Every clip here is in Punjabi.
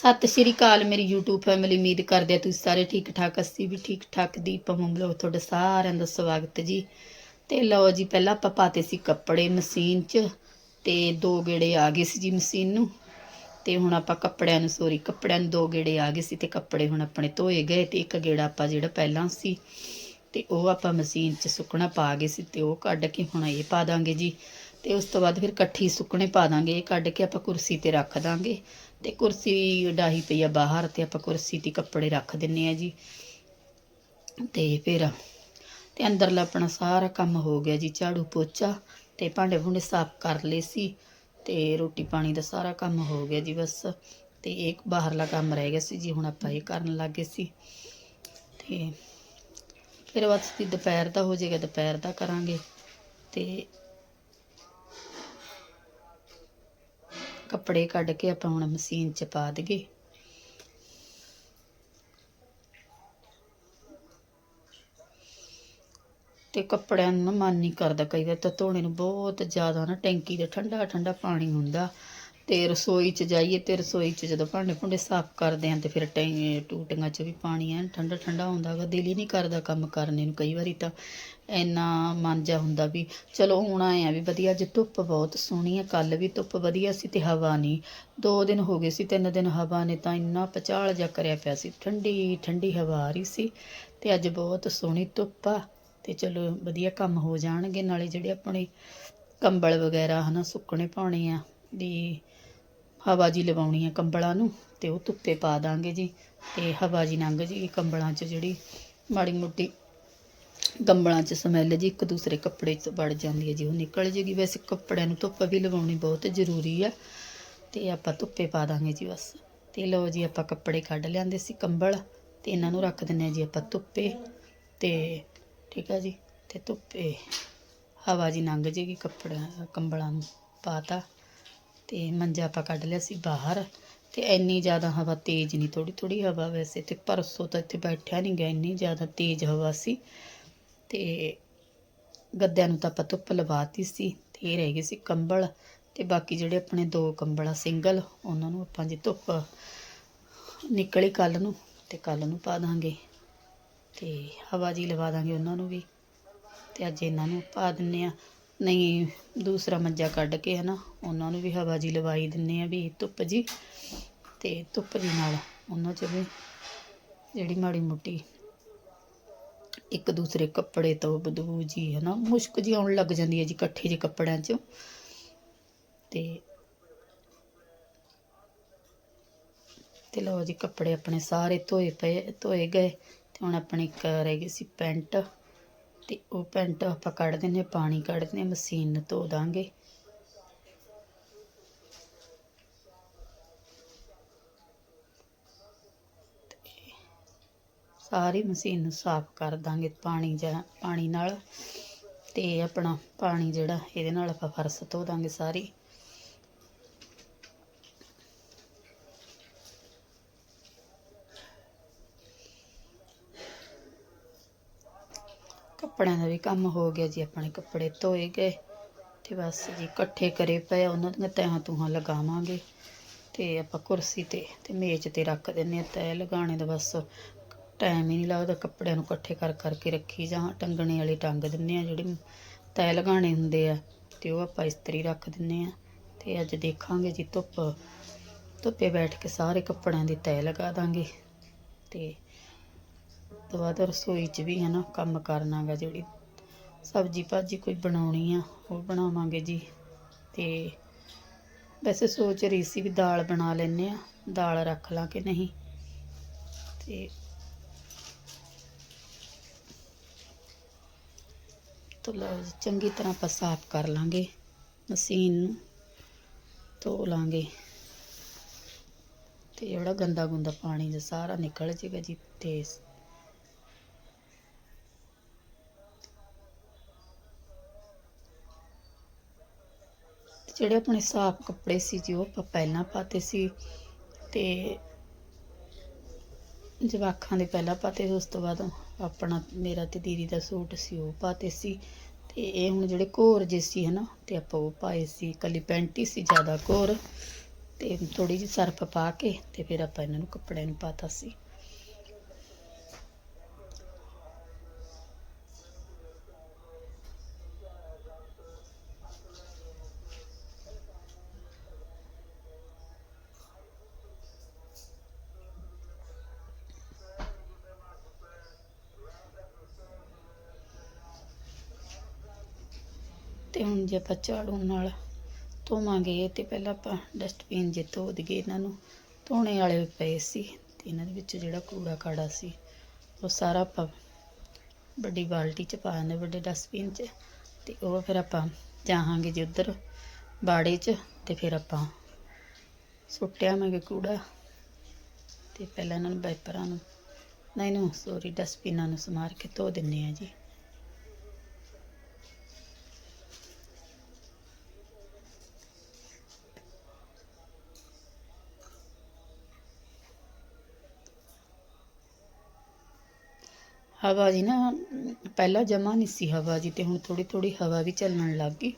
ਸਤਿ ਸ਼੍ਰੀ ਅਕਾਲ, ਮੇਰੀ YouTube ਫੈਮਿਲੀ ਉਮੀਦ ਕਰਦੇ ਆ ਤੁਸੀਂ ਸਾਰੇ ਠੀਕ ਠਾਕ, ਅਸੀਂ ਵੀ ਠੀਕ ਠਾਕ। ਦੀਪ ਮੰਗਲੋ ਤੁਹਾਡਾ ਸਾਰਿਆਂ ਦਾ ਸਵਾਗਤ ਜੀ। ਤੇ ਲਓ ਜੀ, ਪਹਿਲਾਂ ਆਪਾਂ ਪਾਤੇ ਸੀ ਕੱਪੜੇ ਮਸ਼ੀਨ 'ਚ, ਤੇ ਦੋ ਗੇੜੇ ਆ ਗਏ ਸੀ ਜੀ ਮਸ਼ੀਨ ਨੂੰ। ਤੇ ਹੁਣ ਆਪਾਂ ਕੱਪੜਿਆਂ ਨੂੰ ਸੋਰੀ ਕੱਪੜਿਆਂ ਨੂੰ ਦੋ ਗੇੜੇ ਆ ਗਏ ਸੀ ਤੇ ਕੱਪੜੇ ਹੁਣ ਆਪਣੇ ਧੋਏ ਗਏ ਤੇ ਇੱਕ ਗੇੜਾ ਆਪਾਂ ਜਿਹੜਾ ਪਹਿਲਾਂ ਸੀ, ਤੇ ਉਹ ਆਪਾਂ ਮਸ਼ੀਨ 'ਚ ਸੁੱਕਣਾ ਪਾ ਗਏ ਸੀ ਤੇ ਉਹ ਕੱਢ ਕੇ ਹੁਣ ਇਹ ਪਾ ਦਾਂਗੇ ਜੀ। ਤੇ ਉਸ ਤੋਂ ਬਾਅਦ ਫਿਰ ਇਕੱਠੀ ਸੁੱਕਣੇ ਪਾ ਦਾਂਗੇ, ਇਹ ਕੱਢ ਕੇ ਆਪਾਂ ਕੁਰਸੀ ਤੇ ਰੱਖ ਦਾਂਗੇ। ਤੇ ਕੁਰਸੀ ਡਾਹੀ ਪਈ ਆ ਬਾਹਰ ਤੇ ਆਪਾਂ ਕੁਰਸੀ ਤੇ ਕੱਪੜੇ ਰੱਖ ਦਿੰਨੇ ਆ ਜੀ। ਤੇ ਫਿਰ ਤੇ ਅੰਦਰਲਾ ਆਪਣਾ ਸਾਰਾ ਕੰਮ ਹੋ ਗਿਆ ਜੀ, ਝਾੜੂ ਪੋਚਾ ਤੇ ਭਾਂਡੇ ਭੁੰਡੇ ਸਾਫ਼ ਕਰ ਲਏ ਸੀ ਤੇ ਰੋਟੀ ਪਾਣੀ ਦਾ ਸਾਰਾ ਕੰਮ ਹੋ ਗਿਆ ਜੀ ਬਸ। ਤੇ ਇਹ ਬਾਹਰਲਾ ਕੰਮ ਰਹਿ ਗਿਆ ਸੀ ਜੀ, ਹੁਣ ਆਪਾਂ ਇਹ ਕਰਨ ਲੱਗੇ ਸੀ। ਤੇ ਫਿਰ ਬਸ ਵੀ ਦੁਪਹਿਰ ਦਾ ਹੋ ਜਾਏਗਾ, ਦੁਪਹਿਰ ਦਾ ਕਰਾਂਗੇ। ਤੇ ਕੱਪੜੇ ਕੱਢ ਕੇ ਆਪਾਂ ਹੁਣ ਮਸ਼ੀਨ 'ਚ ਪਾ ਦਈਏ। ਤੇ ਕੱਪੜਿਆਂ ਨੂੰ ਨਾ ਮਨ ਨਹੀਂ ਕਰਦਾ ਕਈ ਵਾਰ ਤਾਂ ਧੋਣੇ ਨੂੰ ਬਹੁਤ ਜ਼ਿਆਦਾ ਨਾ ਟੈਂਕੀ ਦੇ ਠੰਡਾ ਠੰਡਾ ਪਾਣੀ ਹੁੰਦਾ। ਤੇ ਰਸੋਈ 'ਚ ਜਾਈਏ ਤੇ ਰਸੋਈ 'ਚ ਜਦੋਂ ਭਾਂਡੇ ਭੁੰਡੇ ਸਾਫ਼ ਕਰਦੇ ਹਾਂ ਤੇ ਫਿਰ ਟੈਂ ਟੂਟੀਆਂ 'ਚ ਵੀ ਪਾਣੀ ਐ ਠੰਡਾ ਠੰਡਾ ਹੁੰਦਾ ਵਾ ਦਿਲ ਹੀ ਨਹੀਂ ਕਰਦਾ ਕੰਮ ਕਰਨੇ ਨੂੰ ਕਈ ਵਾਰੀ ਤਾਂ ਇੰਨਾ ਮਨ ਜਾ ਹੁੰਦਾ ਵੀ ਚਲੋ ਹੁਣ ਆਏ ਆ ਵੀ ਵਧੀਆ, ਅੱਜ ਧੁੱਪ ਬਹੁਤ ਸੋਹਣੀ ਆ ਕੱਲ ਵੀ ਧੁੱਪ ਵਧੀਆ ਸੀ ਤੇ ਹਵਾ ਨਹੀਂ ਦੋ ਦਿਨ ਹੋ ਗਏ ਸੀ, ਤਿੰਨ ਦਿਨ ਹਵਾ ਨੇ ਤਾਂ ਇੰਨਾ ਪਚਾਲ ਜਾ ਕਰਿਆ ਪਿਆ ਸੀ, ਠੰਡੀ ਠੰਡੀ ਹਵਾ ਆ ਰਹੀ ਸੀ ਤੇ ਅੱਜ ਬਹੁਤ ਸੋਹਣੀ ਧੁੱਪ ਆ ਤੇ ਚਲੋ ਵਧੀਆ ਕੰਮ ਹੋ ਜਾਣਗੇ, ਨਾਲੇ ਜਿਹੜੇ ਆਪਣੇ ਕੰਬਲ ਵਗੈਰਾ ਹਨਾ ਸੁੱਕਣੇ ਪਾਉਣੇ ਆ ਵੀ ਹਵਾ ਜੀ ਲਵਾਉਣੀ ਆ ਕੰਬਲਾਂ ਨੂੰ ਤੇ ਉਹ ਧੁੱਪੇ ਪਾ ਦਾਂਗੇ ਜੀ। ਤੇ ਹਵਾ ਜੀ ਲੰਘ ਜੀ ਕੰਬਲਾਂ 'ਚ ਜਿਹੜੀ ਮਾੜੀ ਮੋਟੀ ਕੰਬਲਾਂ 'ਚ ਸਮੈਲ ਜੀ, ਇੱਕ ਦੂਸਰੇ ਕੱਪੜੇ 'ਚ ਵੜ ਜਾਂਦੀ ਹੈ ਜੀ, ਉਹ ਨਿਕਲ ਜੇਗੀ। ਵੈਸੇ ਕੱਪੜਿਆਂ ਨੂੰ ਧੁੱਪ ਵੀ ਲਵਾਉਣੀ ਬਹੁਤ ਜ਼ਰੂਰੀ ਆ ਤੇ ਆਪਾਂ ਧੁੱਪੇ ਪਾ ਦਾਂਗੇ ਜੀ ਬਸ। ਤੇ ਲਓ ਜੀ, ਆਪਾਂ ਕੱਪੜੇ ਕੱਢ ਲਿਆਂਦੇ ਸੀ ਕੰਬਲ ਤੇ ਇਹਨਾਂ ਨੂੰ ਰੱਖ ਦਿੰਨੇ ਆ ਜੀ ਆਪਾਂ ਧੁੱਪੇ ਤੇ ਠੀਕ ਆ ਜੀ, ਤੇ ਧੁੱਪੇ ਹਵਾ ਜੀ ਲੰਘ ਜੇਗੀ ਕੱਪੜਿਆਂ, ਕੰਬਲਾਂ ਨੂੰ ਪਾਤਾ ਤੇ ਮੰਜਾ ਆਪਾਂ ਕੱਢ ਲਿਆ ਸੀ ਬਾਹਰ ਤੇ ਇੰਨੀ ਜ਼ਿਆਦਾ ਹਵਾ ਤੇਜ਼ ਨਹੀਂ ਥੋੜੀ ਥੋੜੀ ਹਵਾ ਵੈਸੇ ਤੇ ਪਰਸੋਂ ਤਾਂ ਇੱਥੇ ਬੈਠਿਆ ਨਹੀਂ ਗਿਆ, ਇੰਨੀ ਜ਼ਿਆਦਾ ਤੇਜ਼ ਹਵਾ ਸੀ ਤੇ ਗੱਦਿਆਂ ਨੂੰ ਤਾਂ ਆਪਾਂ ਧੁੱਪ ਲਵਾਤੀ ਸੀ ਤੇ ਇਹ ਰਹਿ ਗਏ ਸੀ ਕੰਬਲ ਤੇ ਬਾਕੀ ਜਿਹੜੇ ਆਪਣੇ ਦੋ ਕੰਬਲ ਆ ਸਿੰਗਲ, ਉਹਨਾਂ ਨੂੰ ਆਪਾਂ ਜੀ ਧੁੱਪ ਨਿਕਲੀ ਕੱਲ ਨੂੰ ਤੇ ਕੱਲ ਨੂੰ ਪਾ ਦਾਂਗੇ ਤੇ ਹਵਾ ਜੀ ਲਵਾ ਦਾਂਗੇ ਉਹਨਾਂ ਨੂੰ ਵੀ ਤੇ ਅੱਜ ਇਹਨਾਂ ਨੂੰ ਪਾ ਦਿੰਨੇ ਆ ਨਹੀਂ, ਦੂਸਰਾ ਮੰਜਾ ਕੱਢ ਕੇ ਹਨਾ, ਉਹਨਾਂ ਨੂੰ ਵੀ ਹਵਾ ਜੀ ਲਵਾਈ ਦਿੰਨੇ ਆ ਵੀ ਧੁੱਪ ਜੀ, ਤੇ ਧੁੱਪ ਜੀ ਨਾਲ ਉਹਨਾਂ 'ਚ ਵੀ ਜਿਹੜੀ ਮਾੜੀ ਮੋਟੀ ਇੱਕ ਦੂਸਰੇ ਕੱਪੜੇ ਤੋਂ ਬਦਬੂ ਜੀ ਹਨਾ, ਮੁਸ਼ਕ ਜੀ ਆਉਣ ਲੱਗ ਜਾਂਦੀ ਹੈ ਜੀ ਇਕੱਠੇ ਜਿਹੇ ਕੱਪੜਿਆਂ 'ਚ, ਤੇ ਤੇ ਲਓ ਜੀ ਕੱਪੜੇ ਆਪਣੇ ਸਾਰੇ ਧੋਏ ਪਏ, ਧੋਏ ਗਏ, ਤੇ ਹੁਣ ਆਪਣੇ ਇੱਕ ਰਹਿ ਗਈ ਸੀ ਪੈਂਟ। ਤੇ ਉਹ ਪੈਂਟ ਆਪਾਂ ਕੱਢ ਦਿੰਨੇ ਪਾਣੀ ਕੱਢ ਦਿੰਨੇ ਮਸ਼ੀਨ ਨੂੰ ਧੋ ਦਾਂਗੇ। ਸਾਰੀ ਮਸ਼ੀਨ ਨੂੰ ਸਾਫ਼ ਕਰ ਦਾਂਗੇ ਪਾਣੀ ਜਾਂ ਪਾਣੀ ਨਾਲ। ਤੇ ਆਪਣਾ ਪਾਣੀ ਜਿਹੜਾ, ਇਹਦੇ ਨਾਲ ਆਪਾਂ ਫਰਸ਼ ਧੋ ਦਾਂਗੇ ਸਾਰੀ। ਕੱਪੜਿਆਂ ਦਾ ਵੀ ਕੰਮ ਹੋ ਗਿਆ ਜੀ ਆਪਣੇ ਕੱਪੜੇ ਧੋਏ ਗਏ ਤੇ ਬਸ ਜੀ ਇਕੱਠੇ ਕਰੇ ਪਏ ਆ, ਉਹਨਾਂ ਦੀਆਂ ਤਹਾਂ ਤੂਹਾਂ ਲਗਾਵਾਂਗੇ ਤੇ ਆਪਾਂ ਕੁਰਸੀ ਤੇ ਤੇ ਮੇਜ਼ ਤੇ ਰੱਖ ਦਿੰਨੇ ਆ ਤੈ ਲਗਾਉਣੇ ਦਾ ਬਸ ਟਾਈਮ ਹੀ ਨਹੀਂ ਲੱਗਦਾ ਕੱਪੜਿਆਂ ਨੂੰ ਇਕੱਠੇ ਕਰ ਕਰਕੇ ਰੱਖੀ ਜਾਂ ਟੰਗਣੇ ਵਾਲੇ ਟੰਗ ਦਿੰਨੇ ਆ ਜਿਹੜੇ ਤੈ ਲਗਾਉਣੇ ਹੁੰਦੇ ਆ ਤੇ ਉਹ ਆਪਾਂ ਇਸਤਰੀ ਰੱਖ ਦਿੰਨੇ ਆ ਤੇ ਅੱਜ ਦੇਖਾਂਗੇ ਜੀ ਧੁੱਪ ਧੁੱਪੇ ਬੈਠ ਕੇ ਸਾਰੇ ਕੱਪੜਿਆਂ ਦੀ ਤੈ ਲਗਾ ਦਾਂਗੇ ਤੇ ਤੋਂ ਬਾਅਦ ਰਸੋਈ 'ਚ ਵੀ ਹੈ ਨਾ ਕੰਮ ਕਰਨਾ ਗਾ ਜਿਹੜੀ ਸਬਜੀ ਭਾਜੀ ਕੋਈ ਬਣਾਉਣੀ ਆ, ਉਹ ਬਣਾਵਾਂਗੇ ਜੀ। ਤੇ ਵੈਸੇ ਸੋਚ ਰਹੀ ਸੀ ਵੀ ਦਾਲ ਬਣਾ ਲੈਨੇ ਆ, ਦਾਲ ਰੱਖ ਲਾਂ ਕਿ ਨਹੀਂ। ਤੇ ਤੋ ਲਓ ਜੀ, ਚੰਗੀ ਤਰ੍ਹਾਂ ਆਪਾਂ ਸਾਫ਼ ਕਰ ਲਾਂਗੇ ਮਸ਼ੀਨ ਨੂੰ, ਧੋ ਲਾਂਗੇ। ਤੇ ਜਿਹੜਾ ਗੰਦਾ ਗੁੰਦਾ ਪਾਣੀ ਦਾ ਸਾਰਾ ਨਿਕਲ ਜੇਗਾ ਜੀ, ਤੇ ਜਿਹੜੇ ਆਪਣੇ ਸਾਫ਼ ਕੱਪੜੇ ਸੀ ਜੀ, ਉਹ ਆਪਾਂ ਪਹਿਲਾਂ ਪਾਤੇ ਸੀ ਤੇ ਜਵਾਖਾਂ ਦੇ ਪਹਿਲਾਂ ਪਾਤੇ ਸੀ, ਉਸ ਤੋਂ ਬਾਅਦ ਆਪਣਾ ਮੇਰਾ ਤੇ ਦੀਦੀ ਦਾ ਸੂਟ ਸੀ, ਉਹ ਪਾਤੇ ਸੀ ਤੇ ਇਹ ਹੁਣ ਜਿਹੜੇ ਘੋਰ ਜੇ ਸੀ ਹਨਾ, ਤੇ ਆਪਾਂ ਉਹ ਪਾਏ ਸੀ ਕੱਲੀ ਪੈਂਟ ਹੀ ਸੀ, ਜ਼ਿਆਦਾ ਘੋਰ ਤੇ ਥੋੜੀ ਜਿਹੀ ਸਰਫ ਪਾ ਕੇ ਤੇ ਫਿਰ ਆਪਾਂ ਇਹਨਾਂ ਨੂੰ ਕੱਪੜਿਆਂ ਨੂੰ ਪਾਤਾ ਸੀ। ਤੇ ਹੁਣ ਜੇ ਆਪਾਂ ਝਾੜੂ ਨਾਲ ਧੋਵਾਂਗੇ, ਤੇ ਪਹਿਲਾਂ ਆਪਾਂ ਡਸਟਬਿਨ ਜੇ ਧੋ ਦਈਏ ਇਹਨਾਂ ਨੂੰ, ਧੋਣੇ ਵਾਲੇ ਪਏ ਸੀ ਤੇ ਇਹਨਾਂ ਦੇ ਵਿੱਚ ਜਿਹੜਾ ਕੂੜਾ ਕਾੜਾ ਸੀ, ਉਹ ਸਾਰਾ ਆਪਾਂ ਵੱਡੀ ਬਾਲਟੀ ਚ ਪਾ ਦਿੰਦੇ ਵੱਡੇ ਡਸਟਬਿਨ ਚ, ਤੇ ਉਹ ਫਿਰ ਆਪਾਂ ਜਾਹਾਂਗੇ ਜੇ ਉੱਧਰ ਬਾੜੇ ਚ, ਤੇ ਫਿਰ ਆਪਾਂ ਸੁੱਟਿਆ ਆਵਾਂਗੇ ਕੂੜਾ, ਤੇ ਪਹਿਲਾਂ ਇਹਨਾਂ ਨੂੰ ਵਾਈਪਰਾਂ ਨੂੰ, ਨਹੀਂ ਨੂੰ ਸੋਰੀ ਡਸਟਬਿਨਾਂ ਨੂੰ ਸਮਾਰ ਕੇ ਧੋ ਦਿੰਨੇ ਆ ਜੀ। ਹਵਾ ਜੀ ਨਾ, ਪਹਿਲਾਂ ਜਮਾ ਨਹੀਂ ਸੀ ਹਵਾ ਜੀ ਤੇ ਹੁਣ ਥੋੜੀ ਥੋੜੀ ਹਵਾ ਵੀ ਚੱਲਣ ਲੱਗ ਗਈ।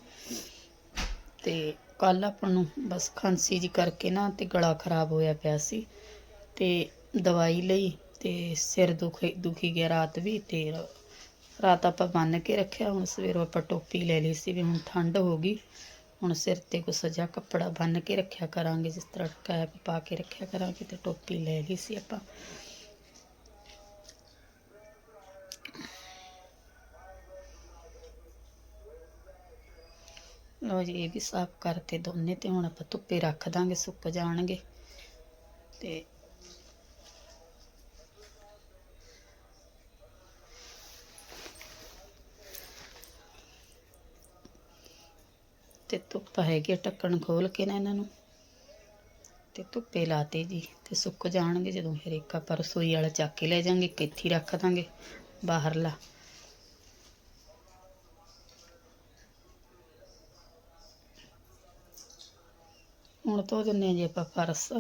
ਤੇ ਕੱਲ ਆਪਾਂ ਨੂੰ ਬਸ ਖਾਂਸੀ ਜੀ ਕਰਕੇ ਨਾ ਤੇ ਗਲਾ ਖਰਾਬ ਹੋਇਆ ਪਿਆ ਸੀ ਤੇ ਦਵਾਈ ਲਈ ਤੇ ਸਿਰ ਦੁਖੀ ਦੁਖੀ ਗਿਆ ਰਾਤ ਵੀ ਤੇ ਰਾਤ ਆਪਾਂ ਬੰਨ ਕੇ ਰੱਖਿਆ, ਹੁਣ ਸਵੇਰੋਂ ਆਪਾਂ ਟੋਪੀ ਲੈ ਲਈ ਸੀ ਵੀ ਹੁਣ ਠੰਡ ਹੋ ਗਈ, ਹੁਣ ਸਿਰ ਤੇ ਕੋ ਸਜਾ ਕੱਪੜਾ ਬੰਨ ਕੇ ਰੱਖਿਆ ਕਰਾਂਗੇ, ਜਿਸ ਤਰ੍ਹਾਂ ਕੈਪ ਪਾ ਕੇ ਰੱਖਿਆ ਕਰਾਂਗੇ ਤੇ ਟੋਪੀ ਲੈ ਲਈ ਸੀ ਆਪਾਂ। ਲਓ ਜੀ ਇਹ ਵੀ ਸਾਫ਼ ਕਰਤੇ ਦੋਨੇ ਤੇ ਹੁਣ ਆਪਾਂ ਧੁੱਪੇ ਰੱਖ ਦਾਂਗੇ ਸੁੱਕ ਜਾਣਗੇ। ਤੇ ਤੇ ਧੁੱਪ ਹੈਗੀ ਆ, ਢੱਕਣ ਖੋਲ ਕੇ ਨਾ ਇਹਨਾਂ ਨੂੰ। ਤੇ ਧੁੱਪੇ ਲਾਤੇ ਜੀ ਤੇ ਸੁੱਕ ਜਾਣਗੇ ਜਦੋਂ ਫਿਰ ਇੱਕ ਆਪਾਂ ਰਸੋਈ ਵਾਲਾ ਚੱਕ ਕੇ ਲੈ ਜਾਾਂਗੇ ਇੱਕ ਇੱਥੇ ਰੱਖ ਦਾਂਗੇ ਬਾਹਰਲਾ। ਹੁਣ ਧੋ ਦਿੰਨੇ ਆ ਜੀ ਆਪਾਂ ਪਰਸ।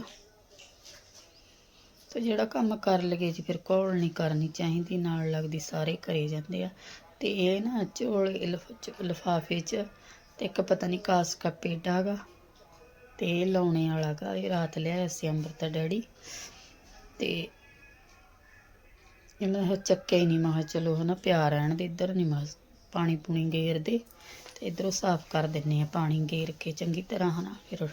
ਤੇ ਜਿਹੜਾ ਕੰਮ ਕਰ ਲਗੇ ਜੀ, ਫਿਰ ਕੋਲ ਨਹੀਂ ਕਰਨੀ ਚਾਹੀਦੀ, ਨਾਲ ਲੱਗਦੀ ਸਾਰੇ ਕਰੇ ਜਾਂਦੇ ਆ। ਤੇ ਇਹ ਨਾ ਝੋਲੇ ਲਿਫਾਫੇ 'ਚ, ਤੇ ਇੱਕ ਪਤਾ ਨਹੀਂ ਕਾਸ ਕਾ ਪੇਡਾ ਤੇ ਇਹ ਲਾਉਣੇ ਵਾਲਾ ਗਾ, ਇਹ ਰਾਤ ਲਿਆ ਸੀ ਅੰਮ੍ਰਿਤਾ ਡੈਡੀ। ਤੇ ਇਹਨਾਂ ਨੇ ਚੱਕਿਆ ਹੀ ਨਹੀਂ, ਮੈਂ ਕਿਹਾ ਚਲੋ ਹਨਾ, ਪਿਆ ਰਹਿਣ ਦੇ ਇੱਧਰ, ਨਹੀਂ ਮੈਂ ਪਾਣੀ ਪੂਣੀ ਗੇਰਦੇ। ਤੇ ਇਧਰੋਂ ਸਾਫ਼ ਕਰ ਦਿੰਨੇ ਆ ਪਾਣੀ ਗੇਰ ਕੇ, ਚੰਗੀ ਤਰ੍ਹਾਂ ਹਨਾ, ਫਿਰ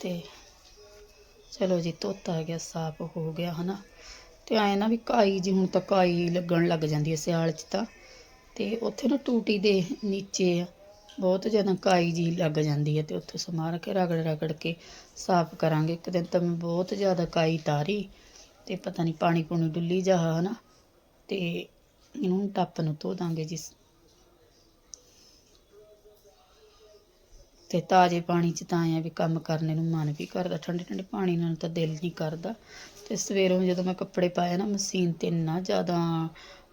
ਤੇ ਚਲੋ ਜੀ, ਧੋਤਾ ਗਿਆ, ਸਾਫ਼ ਹੋ ਗਿਆ, ਹਨਾ। ਤੇ ਐ ਨਾ ਵੀ ਕਾਈ ਜੀ, ਹੁਣ ਤਾਂ ਕਾਈ ਲੱਗਣ ਲੱਗ ਜਾਂਦੀ ਹੈ ਸਿਆਲ 'ਚ ਤਾਂ। ਤੇ ਉੱਥੇ ਨਾ ਟੂਟੀ ਦੇ ਨੀਚੇ ਬਹੁਤ ਜ਼ਿਆਦਾ ਕਾਈ ਜੀ ਲੱਗ ਜਾਂਦੀ ਹੈ ਤੇ ਉੱਥੇ ਸਮਾਰ ਕੇ ਰਗੜ ਰਗੜ ਕੇ ਸਾਫ਼ ਕਰਾਂਗੇ। ਇੱਕ ਦਿਨ ਤਾਂ ਮੈਂ ਬਹੁਤ ਜ਼ਿਆਦਾ ਕਾਈ ਤਾਰੀ ਤੇ ਪਤਾ ਨਹੀਂ ਪਾਣੀ ਪੂਣੀ ਡੁੱਲੀ ਜਾ, ਹਨਾ। ਤੇ ਇਹਨੂੰ ਟੱਪ ਨੂੰ ਧੋ ਦਾਂਗੇ ਜੀ ਤੇ ਤਾਜ਼ੇ ਪਾਣੀ 'ਚ ਤਾਂ ਆਇਆ ਵੀ ਕੰਮ ਕਰਨੇ ਨੂੰ ਮਨ ਵੀ ਕਰਦਾ, ਠੰਡੇ ਠੰਡੇ ਪਾਣੀ ਨਾਲ ਤਾਂ ਦਿਲ ਨਹੀਂ ਕਰਦਾ। ਤੇ ਸਵੇਰੋਂ ਜਦੋਂ ਮੈਂ ਕੱਪੜੇ ਪਾਏ ਨਾ, ਮਸ਼ੀਨ ਤੇ ਇੰਨਾ ਜ਼ਿਆਦਾ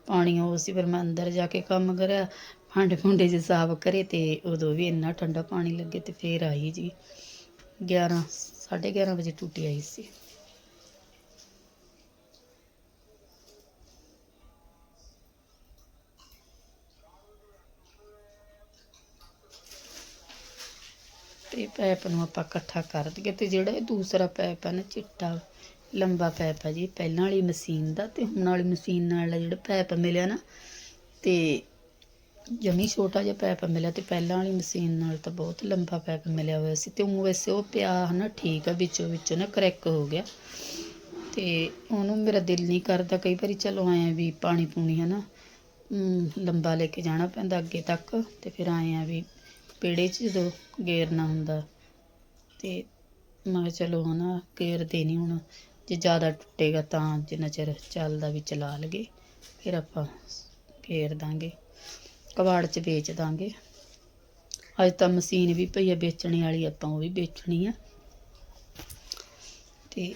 ਪਾਣੀ ਉਹ ਸੀ, ਫਿਰ ਮੈਂ ਅੰਦਰ ਜਾ ਕੇ ਕੰਮ ਕਰਿਆ, ਭਾਂਡੇ ਭੁੰਡੇ ਜੇ ਸਾਫ਼ ਕਰੇ ਤੇ ਉਦੋਂ ਵੀ ਇੰਨਾ ਠੰਡਾ ਪਾਣੀ ਲੱਗੇ ਤੇ ਫੇਰ ਆਈ ਜੀ 11 11:30 ਵਜੇ ਟੁੱਟੀ ਆਈ ਸੀ। ਤੇ ਪੈਪ ਨੂੰ ਆਪਾਂ ਇਕੱਠਾ ਕਰ ਦਈਏ ਤੇ ਜਿਹੜਾ ਇਹ ਦੂਸਰਾ ਪੈਪ ਹੈ ਨਾ ਚਿੱਟਾ ਲੰਬਾ ਪੈਪ ਹੈ ਜੀ ਪਹਿਲਾਂ ਵਾਲੀ ਮਸ਼ੀਨ ਦਾ ਤੇ ਹੁਣ ਵਾਲੀ ਮਸ਼ੀਨ ਨਾਲ ਜਿਹੜਾ ਪੈਪ ਮਿਲਿਆ ਨਾ ਤੇ ਜਮੀ ਛੋਟਾ ਜਿਹਾ ਪੈਪ ਮਿਲਿਆ ਤੇ ਪਹਿਲਾਂ ਵਾਲੀ ਮਸ਼ੀਨ ਨਾਲ ਤਾਂ ਬਹੁਤ ਲੰਬਾ ਪੈਪ ਮਿਲਿਆ ਹੋਇਆ ਸੀ ਤੇ ਉਹ ਵੈਸੇ ਉਹ ਪਿਆ ਹਨਾ ਠੀਕ ਆ ਵਿੱਚੋਂ ਵਿੱਚੋਂ ਨਾ ਕਰੈਕ ਹੋ ਗਿਆ। ਤੇ ਉਹਨੂੰ ਮੇਰਾ ਦਿਲ ਨਹੀਂ ਕਰਦਾ ਕਈ ਵਾਰੀ ਚਲੋ ਆਏ ਵੀ ਪਾਣੀ ਪੂਣੀ ਹਨਾ ਅਮ, ਲੰਬਾ ਲੈ ਕੇ ਜਾਣਾ ਪੈਂਦਾ ਅੱਗੇ ਤੱਕ ਤੇ ਫਿਰ ਆਏ ਆ ਵੀ ਪੇੜੇ 'ਚ ਜਦੋਂ ਗੇਰਨਾ ਹੁੰਦਾ? ਤੇ ਮੈਂ ਕਿਹਾ ਚਲੋ ਹਨਾ ਗੇਰਦੇ ਨਹੀਂ ਹੁਣ। ਜੇ ਜ਼ਿਆਦਾ ਟੁੱਟੇਗਾ ਤਾਂ ਜਿੰਨਾ ਚਿਰ ਚੱਲਦਾ ਵੀ ਚਲਾ ਲਗੇ, ਫਿਰ ਆਪਾਂ ਗੇਰ ਦਾਂਗੇ। ਕਬਾੜ 'ਚ ਵੇਚ ਦਾਂਗੇ। ਅੱਜ ਤਾਂ ਮਸ਼ੀਨ ਵੀ ਪਈ ਆ ਵੇਚਣੇ ਵਾਲੀ, ਆਪਾਂ ਉਹ ਵੀ ਵੇਚਣੀ ਆ। ਤੇ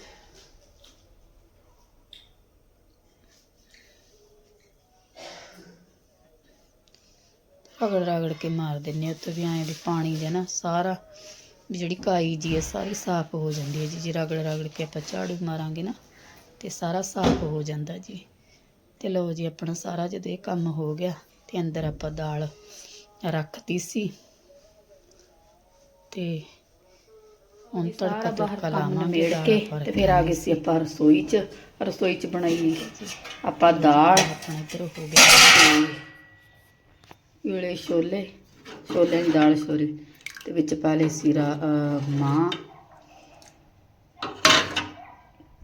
ਰਗੜ ਰਗੜ ਕੇ ਮਾਰ ਦਿੰਨੇ ਉੱਤੇ ਵੀ ਐਂ ਵੀ ਪਾਣੀ ਜਿਹਾ ਨਾ ਸਾਰਾ ਵੀ ਜਿਹੜੀ ਕਾਈ ਜੀ ਹੈ ਸਾਰੀ ਸਾਫ਼ ਹੋ ਜਾਂਦੀ ਹੈ ਜੀ। ਜੇ ਰਗੜ ਰਗੜ ਕੇ ਆਪਾਂ ਝਾੜੂ ਮਾਰਾਂਗੇ ਨਾ ਤੇ ਸਾਰਾ ਸਾਫ਼ ਹੋ ਜਾਂਦਾ ਜੀ। ਤੇ ਲਓ ਜੀ ਆਪਣਾ ਸਾਰਾ ਜਦੋਂ ਇਹ ਕੰਮ ਹੋ ਗਿਆ ਤੇ ਅੰਦਰ ਆਪਾਂ ਦਾਲ ਰੱਖਤੀ ਸੀ। ਤੇ ਹੁਣ ਤੜਕਾ ਤੜਕਾ ਲਾਵਾਂਗੇ ਮੇੜ ਕੇ ਤੇ ਫਿਰ ਆ ਗਏ ਸੀ ਆਪਾਂ ਰਸੋਈ 'ਚ ਰਸੋਈ 'ਚ ਬਣਾਈ ਆਪਾਂ ਦਾਲ ਆਪਣਾ ਇੱਧਰ ਹੋ ਗਿਆ। ਵੇਲੇ ਛੋਲੇ ਛੋਲਿਆਂ ਦੀ ਦਾਲ ਛੋਲੇ ਤੇ ਵਿੱਚ ਪਾ ਲਏ ਸੀਰਾ ਅਹ ਮਾਂ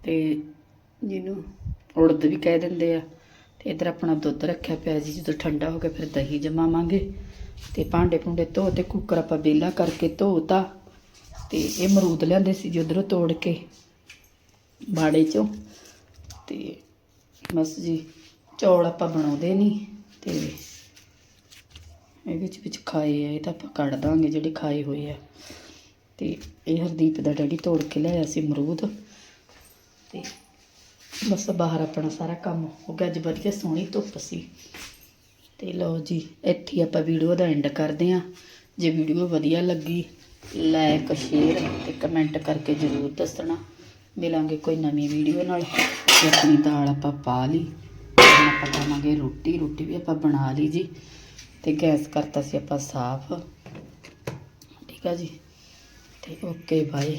ਤੇ ਜਿਹਨੂੰ ਉੜਦ ਵੀ ਕਹਿ ਦਿੰਦੇ ਆ, ਤੇ ਇਧਰ ਆਪਣਾ ਦੁੱਧ ਰੱਖਿਆ ਪਿਆ ਜੀ, ਜਦੋਂ ਠੰਡਾ ਹੋ ਗਿਆ ਫਿਰ ਦਹੀਂ ਜਮਾਵਾਂਗੇ। ਤੇ ਭਾਂਡੇ ਭੁੰਡੇ ਧੋ ਤੇ ਕੁੱਕਰ ਆਪਾਂ ਬੇਲਾ ਕਰਕੇ ਧੋਤਾ, ਤੇ ਇਹ ਮਰੂਦ ਲਿਆਂਦੇ ਸੀ ਜੀ ਉਧਰੋਂ ਤੋੜ ਕੇ ਬਾੜੇ ਚੋਂ। ਤੇ ਬਸ ਜੀ, ਚੌਲ ਆਪਾਂ ਬਣਾਉਂਦੇ ਨਹੀਂ ਤੇ ਇਹ ਵਿੱਚ ਵਿੱਚ ਖਾਏ ਆ, ਇਹ ਤਾਂ ਆਪਾਂ ਕੱਢ ਦਾਂਗੇ ਜਿਹੜੇ ਖਾਏ ਹੋਏ ਆ। ਤੇ ਇਹ ਹਰਦੀਪ ਦਾ ਡੈਡੀ ਤੋੜ ਕੇ ਲਿਆਇਆ ਸੀ ਅਮਰੂਦ। ਤੇ ਬਸ ਬਾਹਰ ਆਪਣਾ ਸਾਰਾ ਕੰਮ ਹੋ ਗਿਆ, ਅੱਜ ਵਧੀਆ ਸੋਹਣੀ ਧੁੱਪ ਸੀ। ਤੇ ਲਓ ਜੀ, ਇੱਥੇ ਆਪਾਂ ਵੀਡੀਓ ਦਾ ਐਂਡ ਕਰਦੇ ਹਾਂ। ਜੇ ਵੀਡੀਓ ਵਧੀਆ ਲੱਗੀ ਲਾਈਕ ਸ਼ੇਅਰ ਤੇ ਕਮੈਂਟ ਕਰਕੇ ਜ਼ਰੂਰ ਦੱਸਣਾ। ਮਿਲਾਂਗੇ ਕੋਈ ਨਵੀਂ ਵੀਡੀਓ ਨਾਲ। ਆਪਣੀ ਦਾਲ ਆਪਾਂ ਪਾ ਲਈ। ਆਪਾਂ ਖਾਵਾਂਗੇ ਰੋਟੀ ਰੋਟੀ ਵੀ ਆਪਾਂ ਬਣਾ ਲਈ ਜੀ। ਤੇ ਗੈਸ ਕਰਤਾ ਸੀ ਆਪਾਂ ਸਾਫ਼। ਠੀਕ ਆ ਜੀ। ਤੇ ਓਕੇ ਬਾਏ।